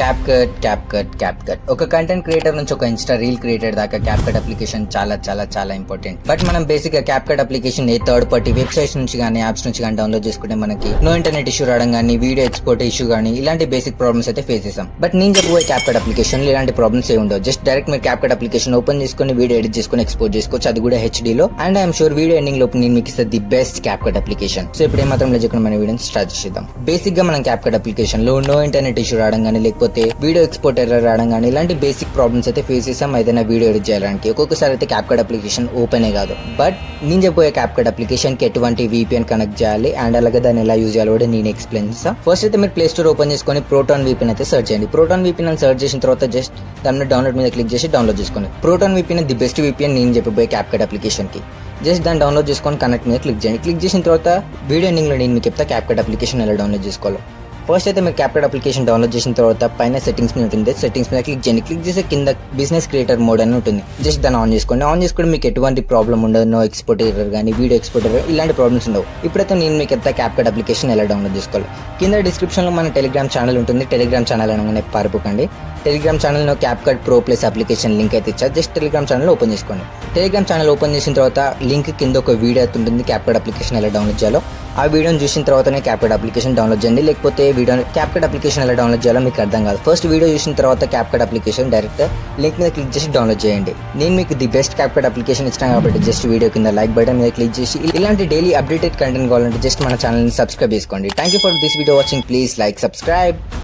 Cap cut cap cut cap cut ఒక content creator నుంచి ఒక ఇన్స్టా రీల్ క్రియేటర్ దాకా క్యాప్ కట్ అప్లికేషన్ చాలా చాలా చాలా ఇంపార్టెంట్ బట్ మనం బేసిక్గా క్యాప్ కట్ అప్లికేషన్ ఏ థర్డ్ పార్టీ వెబ్సైట్స్ నుంచి కానీ యాప్స్ నుంచి కానీ డౌన్లోడ్ చేసుకుంటే మనకి నో ఇంటర్నెట్ ఇష్యూ రావడం కానీ వీడియో ఎక్స్పోర్ట్ ఇష్యూ కానీ ఇలాంటి బేసిక్ ప్రాబ్లమ్స్ అయితే ఫేస్ చేసాం బట్ నేను చెప్పబోయే క్యాప్ కట్ అప్లికేషన్ ఇలాంటి ప్రాబ్లమ్స్ ఏ ఉండవు. జస్ట్ డైరెక్ట్ మీరు క్యాప్ కట్ అప్లికేషన్ ఓపెన్ చేసుకొని వీడియో ఎడిట్ చేసుకొని ఎక్స్పోర్ట్ చేసుకోవచ్చు. అది కూడా హెచ్డీ లో. And I'm sure video ending లోపు నేను మీకు ఇస్తే the best cap cut application so ఇప్పుడు ఏమాత్రం లేకుండా మన వీడియోని స్టార్ట్ చేద్దాం బేసిక్గా మనం క్యాప్ కట్ అప్లికేషన్లో నో ఇంటర్నెట్ ఇష్యూ రావడం కానీ లేకపోతే వీడియో ఎక్స్పోర్ట్ ఎర్రర్ రావడం కానీ ఇలాంటి బేసిక్ ప్రాబ్లమ్స్ అయితే ఫేస్ చేసాం ఏదైనా వీడియో ఎడిట్ చేయడానికి ఒక్కొక్కసారి అయితే క్యాప్ అప్లికేషన్ ఓపెనే కాదు. బట్ నేను చెప్పబోయే క్యాప్ అప్లికేషన్కి అప్లికేషన్కి ఎటువంటి VPN కనెక్ట్ చేయాలి అండ్ అలాగే దాన్ని ఎలా యూజ్ చేయాలో కూడా నేను ఎక్స్ప్లెయిన్ చేస్తాను ఫస్ట్ అయితే మీరు ప్లే స్టోర్ ఓపెన్ చేసుకొని ప్రోటాన్ VPN అయితే సెర్చ్ చేయండి. ప్రోటాన్ VPN అని సెర్చ్ చేసిన తర్వాత జస్ట్ దాని డౌన్లోడ్ మీద క్లిక్ చేసి డౌన్లోడ్ చేసుకోండి. Proton VPN the best VPN నేను చెప్పబోయే క్యాప్ అప్లికేషన్కి అప్లికేషన్కి. జస్ట్ దాన్ని డౌన్లోడ్ చేసుకొని కనెక్ట్ మీద క్లిక్ చేయండి. క్లిక్ చేసిన తర్వాత వీడియో ఎండింగ్లో నేను మీకు చెప్తా క్యాప్కట్ అప్లికేషన్ ఎలా డౌన్లోడ్ చేసుకోవాలో. ఫస్ట్ అయితే మీరు క్యాప్కట్ అప్లికేషన్ డౌన్లోడ్ చేసిన తర్వాత పైన సెట్టింగ్స్ మీద ఉంటుంది. సెట్టింగ్స్ మీద క్లిక్ చేయండి. క్లిక్ చేసే కింద బిజినెస్ క్రియేటర్ మోడ్ అని ఉంటుంది. జస్ట్ దాన్ని ఆన్ చేసుకోండి. ఆన్ చేసుకోవడం మీకు ఎటువంటి ప్రాబ్లం ఉండదు. నో ఎక్స్పోర్ట్ ఎర్రర్ కానీ వీడియో ఎక్స్పోర్ట్ ఎర్రర్ ఇలాంటి ప్రాబ్లమ్స్ ఉండవు. ఇప్పుడైతే నేను మీకు ఎంత క్యాప్కట్ అప్లికేషన్ ఎలా డౌన్లోడ్ చేసుకోవాలి? కింద డిస్క్రిప్షన్లో మన టెలిగ్రామ్ ఛానల్ ఉంటుంది. టెలిగ్రామ్ ఛానల్ అనగానే పారిపోకండి. టెలిగ్రామ్ ఛానల్లో CapCut pro plus application link అయితే ఇచ్చా జస్ట్ టెలిగ్రామ్ ఛానల్ ఓపెన్ చేసుకోండి. టెలిగ్రామ్ ఛానల్ ఓపెన్ చేసిన తర్వాత లింక్ కింద ఒక వీడియో అయితే ఉంటుంది. క్యాప్కట్ అప్లికేషన్ ఎలా డౌన్లోడ్ చేయాలో ఆ వీడియోని చూసిన తర్వాతనే క్యాప్కట్ అప్లికేషన్ డౌన్లోడ్ చేయండి. లేకపోతే వీడియో క్యాప్కట్ అప్లికేషన్ ఎలా డౌన్లోడ్ చేయాలో మీకు అర్థం కాదు. ఫస్ట్ వీడియో చూసిన తర్వాత క్యాప్కట్ అప్లికేషన్ డైరెక్ట్ లింక్ మీద క్లిక్ చేసి డౌన్లోడ్ చేయండి. నేను మీకు ది బెస్ట్ క్యాప్కట్ అప్లికేషన్ ఇచ్చాను కాబట్టి జస్ట్ వీడియో కింద లైక్ బటన్ మీద క్లిక్ చేసి ఇలాంటి డైలీ అప్డేటెడ్ కంటెంట్ కావాలంటే జస్ట్ మన ఛానల్ని సబ్స్క్రైబ్ చేసుకోండి. Thank you for this video watching please like subscribe